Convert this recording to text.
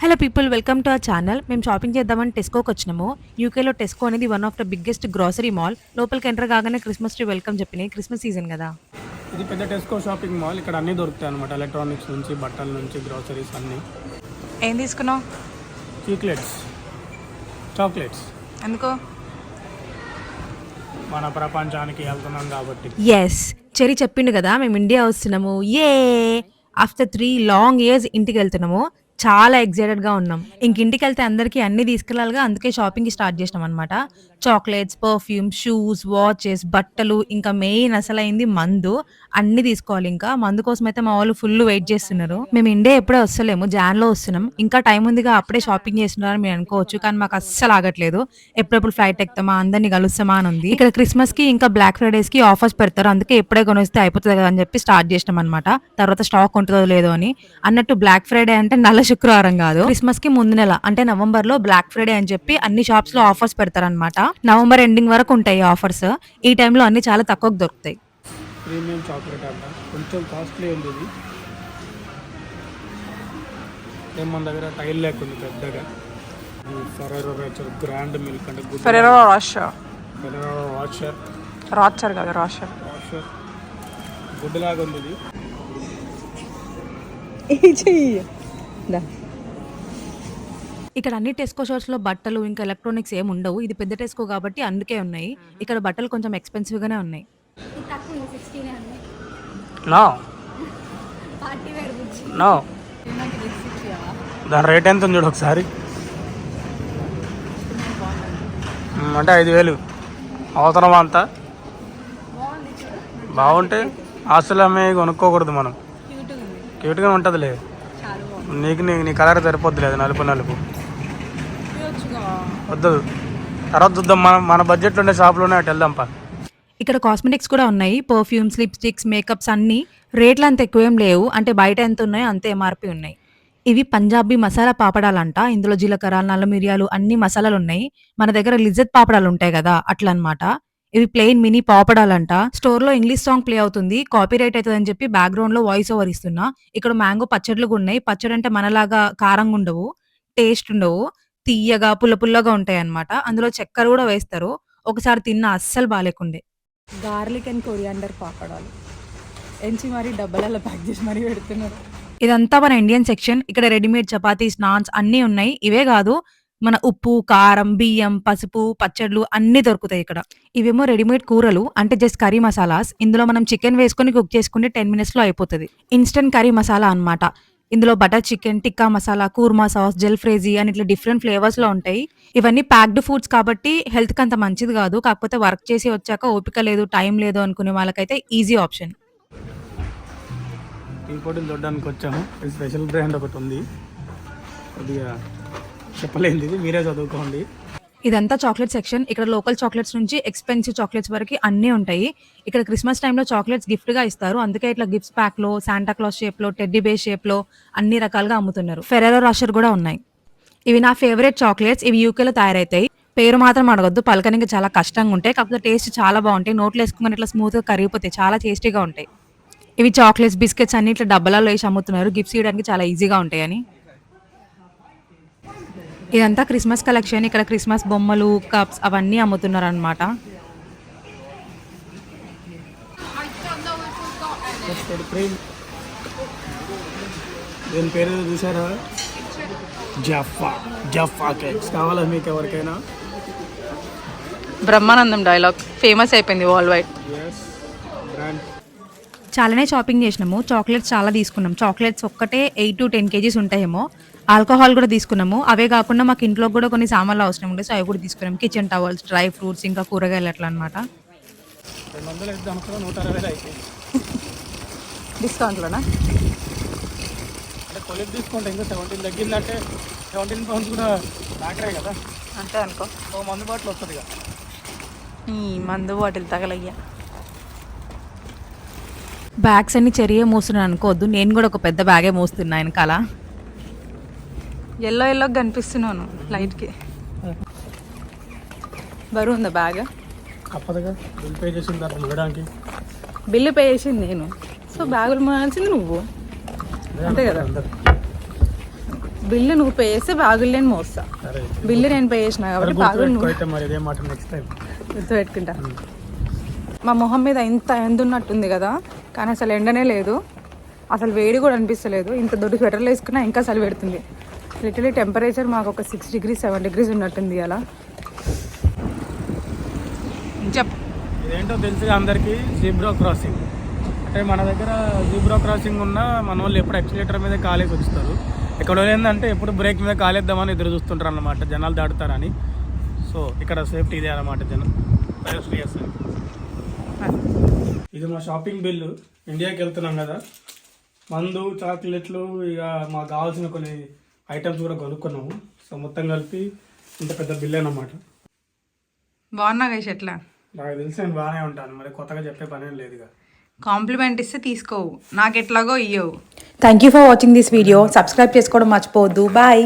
Hello people welcome to our channel మేము shopping చేద్దామని టెస్కోకి వచ్చినాము. యూకేలో టెస్కో అనేది one of the biggest grocery mall లోపలికి ఎంటర్ కాగానే క్రిస్మస్ ట్రీ వెల్కమ్ చెప్పినాయి. క్రిస్మస్ సీజన్ కదా. ఇది పెద్ద టెస్కో షాపింగ్ మాల్ ఇక్కడ అన్నీ దొరుకుతాయి అనమాట ఎలక్ట్రానిక్స్ నుంచి బట్టల నుంచి గ్రోసరీస్ అన్నీ. ఏం తీసుకున్నావు? చీక్లెట్స్ చాక్లెట్స్ ఎందుకు? మన ప్రపంచానికి వెళ్తున్నాం కాబట్టి. ఎస్ చెరి చెప్పిండు కదా. మేము ఇండియా వస్తున్నాము. A after three long years ఇంటికి వెళ్తున్నాము. చాలా ఎగ్జైటెడ్గా ఉన్నాం. ఇంక ఇంటికి వెళ్తే అందరికీ అన్ని తీసుకెళ్ళాలిగా అందుకే షాపింగ్ స్టార్ట్ చేసినాం అనమాట చాక్లెట్స్ పర్ఫ్యూమ్ షూస్ వాచెస్ బట్టలు ఇంకా మెయిన్ అసలైంది మందు. అన్ని తీసుకోవాలి ఇంకా. మందు కోసం అయితే మా వాళ్ళు ఫుల్ వెయిట్ చేస్తున్నారు. మేము ఇండే ఎప్పుడే వస్తలేము జాన్లో వస్తున్నాం. ఇంకా టైం ఉందిగా అప్పుడే షాపింగ్ చేస్తున్నారని మీరు అనుకోవచ్చు కానీ మాకు అస్సలు ఆగట్లేదు. ఎప్పుడెప్పుడు ఫ్లైట్ ఎక్కుతామా అందరినీ కలుస్తామా అని ఉంది. ఇక్కడ క్రిస్మస్కి ఇంకా బ్లాక్ ఫ్రైడేస్కి ఆఫర్స్ పెడతారు. అందుకే ఎప్పుడే కొనిస్తే అయిపోతుంది కదా అని చెప్పి స్టార్ట్ చేసినాం అనమాట తర్వాత స్టాక్ ఉంటుందో లేదో అని. అన్నట్టు బ్లాక్ ఫ్రైడే అంటే నల్ల శుక్రవారం కాదు. క్రిస్మస్కి ముందు నెల అంటే నవంబర్లో బ్లాక్ ఫ్రైడే అని చెప్పి అన్ని షాప్స్లో ఆఫర్స్ పెడతారన్నమాట. నవంబర్ ఎండింగ్ వరకు ఉంటాయి ఆఫర్స్. ఈ టైంలో అన్ని చాలా తక్కువకు దొరుకుతాయి. ప్రీమియం చాక్లెట్ అంట కొంచెం కాస్ట్లీ ఉంది ఇది. ఏం మన దగ్గర టైల్ లేకుంది పెద్దగా. ఫెరరో రేచర్ గ్రాండ్ మిల్క్ అంటే good Ferrero Rocher Ferrero washer Rocher కదా రాషర్ వాషర్ గుడ్ లాగా ఉంది ఇది. ఇక్కడ అన్ని టెస్కో షోర్స్లో బట్టలు ఇంకా ఎలక్ట్రానిక్స్ ఏమి ఉండవు. ఇది పెద్ద టెస్కో కాబట్టి అందుకే ఉన్నాయి. ఇక్కడ బట్టలు కొంచెం ఎక్స్పెన్సివ్ గానే ఉన్నాయి. No no. దాని రేట్ ఎంత ఉంది చూడు ఒకసారి? అంటే ఐదు వేలు. అవసరమా అంతా? బాగుంటే ఆస్తులు అమ్మే కొనుక్కోకూడదు మనం. క్యూట్గా ఉంటుందిలే. నీకు నీకు నీ కలర్ సరిపోద్ది లేదు నలుపు నలుపు. వద్దు తర్వాత చూద్దాం. మన మన బడ్జెట్లో ఉండే షాప్లోనే అటు వెళ్దాంపా. ఇక్కడ కాస్మెటిక్స్ కూడా ఉన్నాయి. పర్ఫ్యూమ్స్ లిప్స్టిక్స్ మేకప్స్ అన్నీ రేట్లు అంత ఎక్కువేం లేవు. అంటే బయట ఎంత ఉన్నాయో అంతే ఎంఆర్పి ఉన్నాయి. ఇవి పంజాబీ మసాలా పాపడాలంట. ఇందులో జీలకర్ర నల్ల మిరియాలు అన్ని మసాలాలు ఉన్నాయి. మన దగ్గర లిజత్ పాపడాలు ఉంటాయి కదా అట్లనమాట. ఇవి ప్లెయిన్ మినీ పాపడాలంట. స్టోర్లో ఇంగ్లీష్ సాంగ్ ప్లే అవుతుంది కాపీ రైట్ అవుతుంది అని చెప్పి బ్యాక్గ్రౌండ్లో వాయిస్ ఓవర్ ఇస్తున్నా. ఇక్కడ మ్యాంగో పచ్చడ్లు కూడా ఉన్నాయి పచ్చడి అంటే మనలాగా కారంగా ఉండవు టేస్ట్ ఉండవు తీయగా పుల్ల పుల్లగా ఉంటాయి అన్నమాట అందులో చక్కెర కూడా వేస్తారు. ఒకసారి తిన్నా అస్సలు బాలేకుండే. గార్లిక్ అండ్ కొరియాండర్ పాపడాలు. ఎంచి మరి డబ్బాలలో ప్యాక్ చేసి మరీ పెడుతున్నారు. ఇదంతా మన ఇండియన్ సెక్షన్ ఇక్కడ రెడీమేడ్ చపాతీస్ నాన్స్ అన్నీ ఉన్నాయి. ఇవే కాదు మన ఉప్పు కారం బియ్యం పసుపు పచ్చళ్ళు అన్ని దొరుకుతాయి ఇక్కడ. ఇవేమో రెడీమేడ్ కూరలు అంటే జస్ట్ కర్రీ మసాలాస్. ఇందులో మనం చికెన్ వేసుకొని కుక్ చేసుకుంటే టెన్ మినిట్స్లో అయిపోతుంది. ఇన్స్టెంట్ కర్రీ మసాలా అన్నమాట. ఇందులో butter chicken tikka masala korma sauce jalfrezi అని ఇట్లా డిఫరెంట్ ఫ్లేవర్స్లో ఉంటాయి. ఇవన్నీ ప్యాక్డ్ ఫుడ్స్ కాబట్టి హెల్త్కి అంత మంచిది కాదు. కాకపోతే వర్క్ చేసి వచ్చాక ఓపిక లేదు టైం లేదు అనుకునే వాళ్ళకైతే ఈజీ ఆప్షన్. టీ పొడిని చూడడానికి వచ్చాము స్పెషల్ బ్రాండ్ ఒకటి ఉంది. కొద్దిగా చెప్పలేదు. ఇది మీరే చదువుకోండి. ఇదంతా చాక్లెట్ సెక్షన్. ఇక్కడ లోకల్ చాక్లెట్స్ నుంచి ఎక్స్పెన్సివ్ చాక్లెట్స్ వరకు అన్నీ ఉంటాయి. ఇక్కడ క్రిస్మస్ టైంలో చాక్లెట్స్ గిఫ్ట్గా ఇస్తారు. అందుకే ఇట్లా గిఫ్ట్స్ ప్యాక్లో శాంటా క్లాస్ షేప్లో టెడ్డీ బే షేప్లో అన్ని రకాలుగా అమ్ముతున్నారు. ఫెరెరో రాషర్ కూడా ఉన్నాయి. ఇవి నా ఫేవరెట్ చాక్లెట్స్ ఇవి యూకేలో తయారైతాయి. పేరు మాత్రం అడగొద్దు. పలకనికి చాలా కష్టంగా ఉంటాయి. కాకపోతే టేస్ట్ చాలా బాగుంటాయి. నోట్లో వేసుకుని ఇట్లా స్మూత్గా కరిగిపోతాయి. చాలా టేస్టీగా ఉంటాయి. ఇవి చాక్లెట్స్ బిస్కెట్స్ అన్ని ఇట్లా డబ్బాలలో వేసి అమ్ముతున్నారు. గిఫ్ట్స్ ఇవ్వడానికి చాలా ఈజీగా ఉంటాయని. ఇదంతా క్రిస్మస్ కలెక్షన్. ఇక్కడ క్రిస్మస్ బొమ్మలు కప్స్ అవన్నీ అమ్ముతున్నారు అనమాట దీని పేరు ఏదో చూసారా జఫా జఫా కేక్స్. కావాలా మీకు ఎవరికైనా? బ్రహ్మానందం డైలాగ్. ఫేమస్ అయిపోయింది వరల్డ్ వైడ్ చాలానే షాపింగ్ చేసినాము. చాక్లెట్స్ చాలా తీసుకున్నాం. చాక్లెట్స్ ఒక్కటే ఎయిట్ టు టెన్ కేజీస్ ఉంటాయేమో. ఆల్కహాల్ కూడా తీసుకున్నాము. అవే కాకుండా మాకు ఇంట్లో కూడా కొన్ని సామాన్లు అవసరం ఉండే సో అవి కూడా తీసుకున్నాం. కిచెన్ టవల్స్ డ్రై ఫ్రూట్స్ ఇంకా కూరగాయలు అట్లా అనమాట డిస్కౌంట్లోనా అంటే కొలిక్ తీసుకుంటే ఇంకా సెవెంటీన్ తగ్గిందంటే సెవెంటీన్ పౌండ్స్ కూడా దాటరే కదా. అంతే అనుకో. ఓ మందు బాటిల్ వస్తుంది ఈ మందు బాటిల్ తగలయ్యా. బ్యాగ్స్ అన్ని చెరియే మోస్తున్నాను అనుకోవద్దు. నేను కూడా ఒక పెద్ద బ్యాగే మోస్తున్నా వెనకాల. ఎల్లో ఎల్లో కనిపిస్తున్నాను లైట్కి. బరువు ఉందా బ్యాగ్? తప్పదుగా. బిల్ పే చేసిన తర్వాత ఇవ్వడానికి. బిల్లు పే చేసింది నేను. సో బ్యాగులు మోయాల్సింది నువ్వు. అంతే కదా. బిల్లు నువ్వు పే చేస్తే బాగులు నేను మోస్తా. బిల్లు నేను పే చేసిన కాబట్టి బాగులు నువ్వు. గుర్తుపెట్టుకో మా మొహం మీద ఇంత ఎండ ఉన్నట్టుంది కదా కానీ అసలు ఎండనే లేదు. అసలు వేడి కూడా అనిపిస్తలేదు. ఇంత దొడ్డు స్వెటర్లు వేసుకున్నా ఇంకా అసలు పెడుతుంది. లిటరలీ టెంపరేచర్ మాకు ఒక సిక్స్ డిగ్రీస్ సెవెన్ డిగ్రీస్ ఉన్నట్టుంది అలా. చెప్ ఇదేంటో తెలుసు అందరికీ జీబ్రా క్రాసింగ్ అంటే మన దగ్గర జీబ్రా క్రాసింగ్ ఉన్న మన వాళ్ళు ఎప్పుడు యాక్సిలేటర్ మీద కాలేసి వచ్చుతారు ఇక్కడ ఏంటంటే ఎప్పుడు బ్రేక్ మీద కాలేద్దామని ఎదురు చూస్తుంటారు అన్నమాట. జనాలు దాటుతారని. సో ఇక్కడ సేఫ్టీ ఇదే అన్నమాట జనం. ఇది మా షాపింగ్ బిల్లు ఇండియాకి వెళ్తున్నాం కదా. మందు చాక్లెట్లు ఇక మాకు కావాల్సిన కొన్ని ఐటమ్స్ కూడా కొనుక్కున్నాము. సో మొత్తం కలిపి ఇంత పెద్ద బిల్ అన్నమాట. బాగున్నా గైస్ ఎట్లా? నాకు తెలిసి నేను బాగానే ఉంటాను. మరి కొత్తగా చెప్పే పని ఏం లేదుగా కాంప్లిమెంట్ ఇస్తే తీసుకోవు నాకు ఎట్లాగో ఇయ్యవు. Thank you for watching this video subscribe చేసుకోవడం మర్చిపోవద్దు. బాయ్